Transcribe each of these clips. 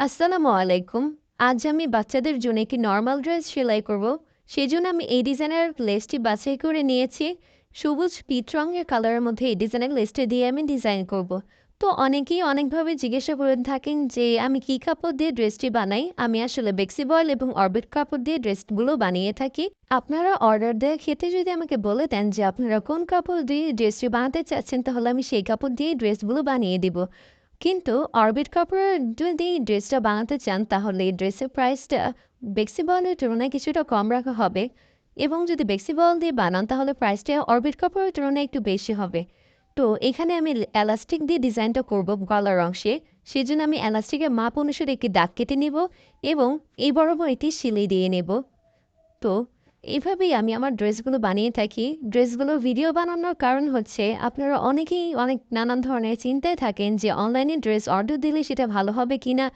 আসসালামু আলাইকুম। আজ আমি বাচ্চাদের জন্য একটি নর্মাল ড্রেস সেলাই করব। সেই জন্য আমি এই ডিজাইনের লেসটি বাছাই করে নিয়েছি। সবুজ পিট রঙের কালারের মধ্যে এই ডিজাইনের লেসটি দিয়ে আমি ডিজাইন করব। তো অনেকেই অনেকভাবে জিজ্ঞাসা করে থাকেন যে, আমি কী কাপড় দিয়ে ড্রেসটি বানাই? আমি আসলে বেক্সি বয়েল এবং অরবিট কাপড় দিয়ে ড্রেসগুলো বানিয়ে থাকি। আপনারা অর্ডার দেওয়ার ক্ষেত্রে যদি আমাকে বলে দেন যে, আপনারা কোন কাপড় দিয়ে ড্রেসটি বানাতে চাচ্ছেন? তাহলে আমি সেই কাপড় দিয়ে ড্রেসগুলো বানিয়ে দিব। কিন্তু অরবিট কাপড়ের যদি ড্রেসটা বানাতে চান, তাহলে এই ড্রেসের প্রাইসটা বেক্সি বলের তুলনায় কিছুটা কম রাখা হবে। এবং যদি বেক্সি বল দিয়ে বানান, তাহলে প্রাইসটা অরবিট কাপড়ের তুলনায় একটু বেশি হবে। তো এখানে আমি এলাস্টিক দিয়ে ডিজাইনটা করব গলার অংশে। সেই জন্য আমি এলাস্টিকের মাপ অনুসারে একটি দাগ কেটে নেব এবং এই বরাবর একটি সিলাই দিয়ে নেব। তো এইভাবেই আমি আমার ড্রেসগুলো বানিয়ে থাকি। ড্রেসগুলো ভিডিও বানানোর কারণ হচ্ছে আপনারা অনেকেই অনেক নানান ধরনের চিন্তায় থাকেন যে অনলাইনে ড্রেস অর্ডার দিলে সেটা ভালো হবে কি না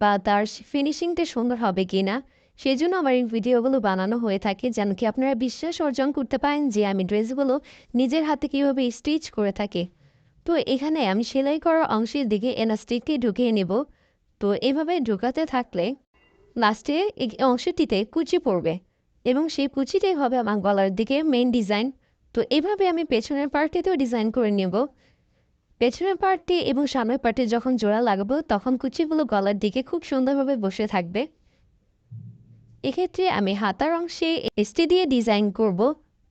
বা তার ফিনিশিংটা সুন্দর হবে কি না সেই জন্য আমার এই ভিডিওগুলো বানানো হয়ে থাকে যেন কি আপনারা বিশ্বাস অর্জন করতে পারেন যে আমি ড্রেসগুলো নিজের হাতে কীভাবে স্টিচ করে থাকি। তো এখানে আমি সেলাই করার অংশের দিকে এনাস্টিককে ঢুকিয়ে নেব। তো এভাবে ঢুকাতে থাকলে লাস্টে এই অংশটিতে কুচি পড়বে। এবং সেই কুচিটাই হবে আমার গলার দিকে মেইন ডিজাইন তো এভাবে আমি পেছনের পার্টটিতেও ডিজাইন করে নেব। পেছনের পার্টটি এবং সামনের পার্টে যখন জোড়া লাগাবো, তখন কুচিগুলো গলার দিকে খুব সুন্দরভাবে বসে থাকবে। এক্ষেত্রে আমি হাতার অংশে এসটি দিয়ে ডিজাইন করব।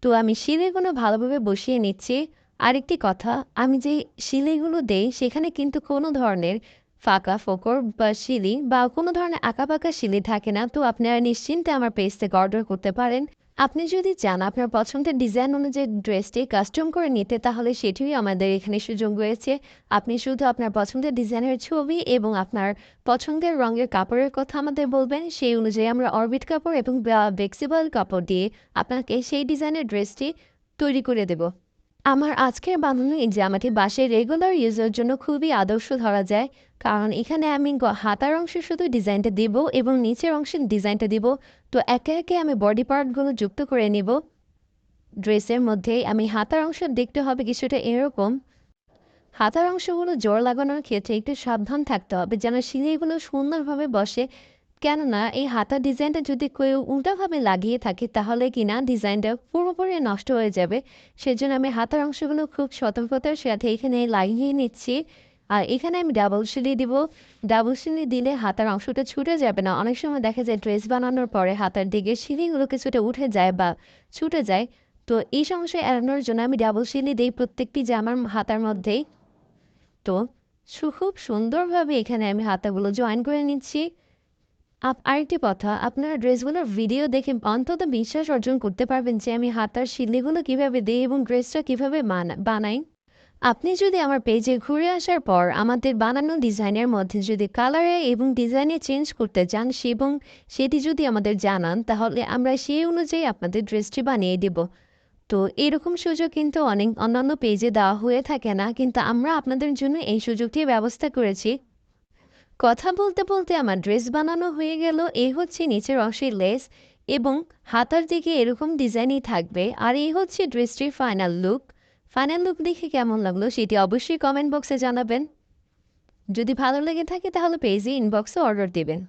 তো আমি শিলেগুলো ভালোভাবে বসিয়ে নিচ্ছি। আরেকটি কথা, আমি যে শিলেগুলো দেই, সেখানে কিন্তু কোনো ধরনের ফাঁকা, ফোকর বা শিলি বা কোনো ধরনের আঁকাবাঁকা শিলি থাকে না, তো আপনারা নিশ্চিন্তে আমার পেজ থেকে অর্ডার করতে পারেন। আপনি যদি চান আপনার পছন্দের ডিজাইন অনুযায়ী ড্রেসটি কাস্টম করে নিতে, তাহলে সেটিও আমাদের এখানে সুযোগ রয়েছে। আপনি শুধু আপনার পছন্দের ডিজাইনের ছবি এবং আপনার পছন্দের রঙের কাপড়ের কথা আমাদের বলবেন, সেই অনুযায়ী আমরা অরবিট কাপড় এবং ফ্লেক্সিবল কাপড় দিয়ে আপনাকে সেই ডিজাইনের ড্রেসটি তৈরি করে দেব। আমার আজকের বানানো এই জামাটি বাসে রেগুলার ইউজের জন্য খুবই আদর্শ ধরা যায়। কারণ এখানে আমি হাতার অংশে শুধু ডিজাইনটা দিব এবং নিচের অংশে ডিজাইনটা দিব। তো একে একে আমি বডি পার্টগুলো যুক্ত করে নিব। ড্রেসের মধ্যে আমি হাতার অংশ দেখতে হবে কিছুটা এরকম। হাতার অংশগুলো জোর লাগানোর ক্ষেত্রে একটু সাবধান থাকতে হবে যেন সিলাইগুলো সুন্দরভাবে বসে। কেননা এই হাতার ডিজাইনটা যদি কেউ উল্টাভাবে লাগিয়ে থাকে, তাহলে কিনা ডিজাইনটা পুরোপুরি নষ্ট হয়ে যাবে। সেজন্য আমি হাতার অংশগুলো খুব সতর্কতার সাথে এখানে লাগিয়ে নিচ্ছি। আর এখানে আমি ডাবল সিলি দিব। ডাবল সিলি দিলে হাতার অংশটা ছুটে যাবে না। অনেক সময় দেখা যায় ড্রেস বানানোর পরে হাতার দিকে সিলিগুলো কিছুটা উঠে যায় বা ছুটে যায়। তো এই সমস্যা এড়ানোর জন্য আমি ডাবল সিলি দিই প্রত্যেকটি জামার হাতার মধ্যেই। তো খুব সুন্দরভাবে এখানে আমি হাতাগুলো জয়েন করে নিচ্ছি। আপ আরেকটি কথা, আপনারা ড্রেসগুলোর ভিডিও দেখে অন্তত বিশ্বাস অর্জন করতে পারবেন যে আমি হাতার শিলিগুলো কীভাবে দিই এবং ড্রেসটা কীভাবে বানাই। আপনি যদি আমার পেজে ঘুরে আসার পর আমাদের বানানো ডিজাইনের মধ্যে যদি কালারে এবং ডিজাইনে চেঞ্জ করতে চান এবং সেটি যদি আমাদের জানান, তাহলে আমরা সেই অনুযায়ী আপনাদের ড্রেসটি বানিয়ে দেব। তো এরকম সুযোগ কিন্তু অনেক অন্যান্য পেজে দেওয়া হয়ে থাকে না, কিন্তু আমরা আপনাদের জন্য এই সুযোগটি ব্যবস্থা করেছি। কথা বলতে বলতে আমার ড্রেস বানানো হয়ে গেল। এ হচ্ছে নিচের অংশের লেস এবং হাতার দিকে এরকম ডিজাইনই থাকবে। আর এই হচ্ছে ড্রেসটির ফাইনাল লুক ফাইনাল লুক দেখে কেমন লাগল সেটি অবশ্যই কমেন্ট বক্সে জানাবেন। যদি ভালো লেগে থাকে তাহলে পেজে ইনবক্সে অর্ডার দেবেন।